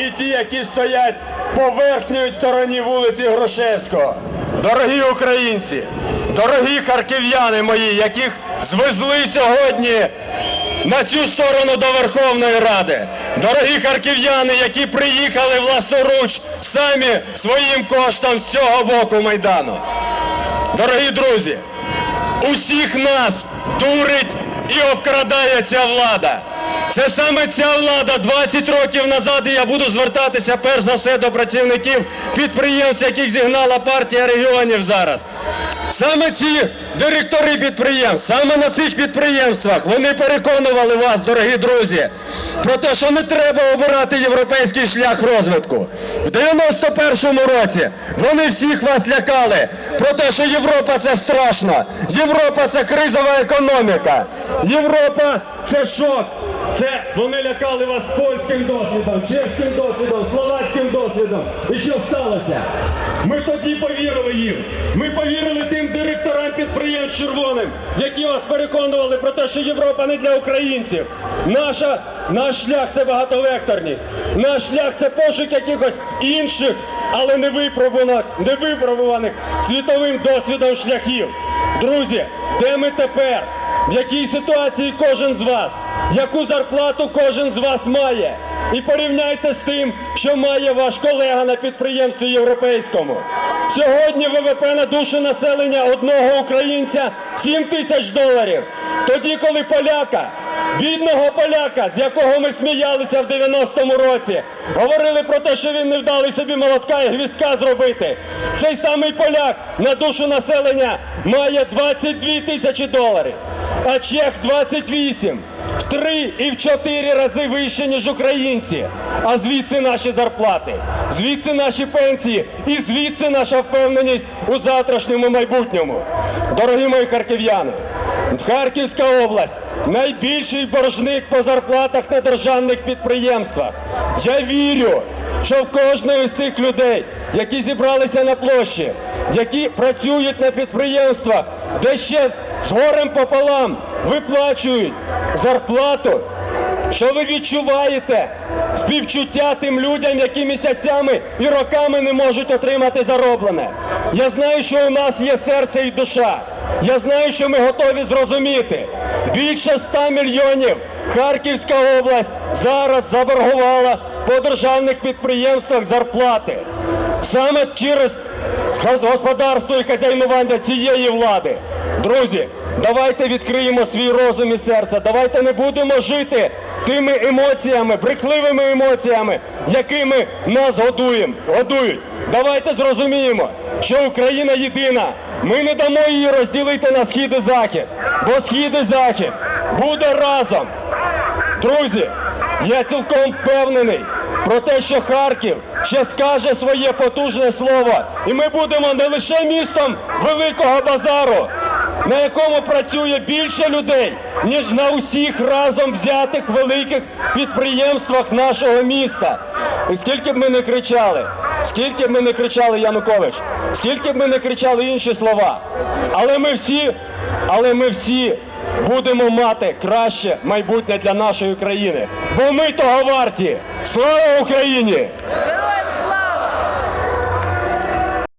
і ті, які стоять по верхній стороні вулиці Грушевського. Дорогі українці, дорогі харків'яни мої, яких звезли сьогодні на цю сторону до Верховної Ради. Дорогі харків'яни, які приїхали власноруч самі своїм коштом з цього боку Майдану. Дорогі друзі, усіх нас дурить і обкрадає ця влада. Це саме ця влада 20 років назад, і я буду звертатися перш за все до працівників підприємств, яких зігнала партія регіонів зараз. Саме ці директори підприємств, саме на цих підприємствах вони переконували вас, дорогі друзі, про те, що не треба обирати європейський шлях розвитку. В 91-му році вони всіх вас лякали про те, що Європа це страшно, Європа це кризова економіка, Європа це шок. Це вони лякали вас польським досвідом, чеським досвідом, словацьким досвідом. І що сталося? Ми тоді повірили їм. Ми повірили тим директорам підприємств червоним, які вас переконували про те, що Європа не для українців. Наша, наш шлях це багатовекторність. Наш шлях це пошук якихось інших, але не випробуваних, не випробуваних світовим досвідом шляхів. Друзі, де ми тепер? В якій ситуації кожен з вас? Яку зарплату кожен з вас має? І порівняйте з тим, що має ваш колега на підприємстві європейському. Сьогодні ВВП на душу населення одного українця 7 тисяч доларів. Тоді, коли поляка, бідного поляка, з якого ми сміялися в 90-му році, говорили про те, що він не вдалий собі молотка і гвіздка зробити. Цей самий поляк на душу населення має 22 тисячі доларів, а чех 28. В три і в чотири рази вище, ніж українці. А звідси наші зарплати, звідси наші пенсії і звідси наша впевненість у завтрашньому майбутньому. Дорогі мої харків'яни, Харківська область найбільший боржник по зарплатах на державних підприємствах. Я вірю, що в кожного з цих людей, які зібралися на площі, які працюють на підприємствах, де ще з горем пополам виплачують зарплату, що ви відчуваєте співчуття тим людям, які місяцями і роками не можуть отримати зароблене. Я знаю, що у нас є серце і душа. Я знаю, що ми готові зрозуміти. Більше 100 мільйонів Харківська область зараз заборгувала по державних підприємствах зарплати. Саме через господарство і хазяйнування цієї влади. Друзі, давайте відкриємо свій розум і серце. Давайте не будемо жити тими емоціями, брехливими емоціями, якими нас годуємо, годують. Давайте зрозуміємо, що Україна єдина. Ми не дамо її розділити на схід і захід, бо схід і захід буде разом. Друзі, я цілком впевнений про те, що Харків ще скаже своє потужне слово, і ми будемо не лише містом великого базару, на якому працює більше людей, ніж на усіх разом взятих великих підприємствах нашого міста. І скільки б ми не кричали, скільки б ми не кричали Янукович, скільки б ми не кричали інші слова, але ми всі, але ми всі будемо мати краще майбутнє для нашої країни. Бо ми того варті. Слава Україні!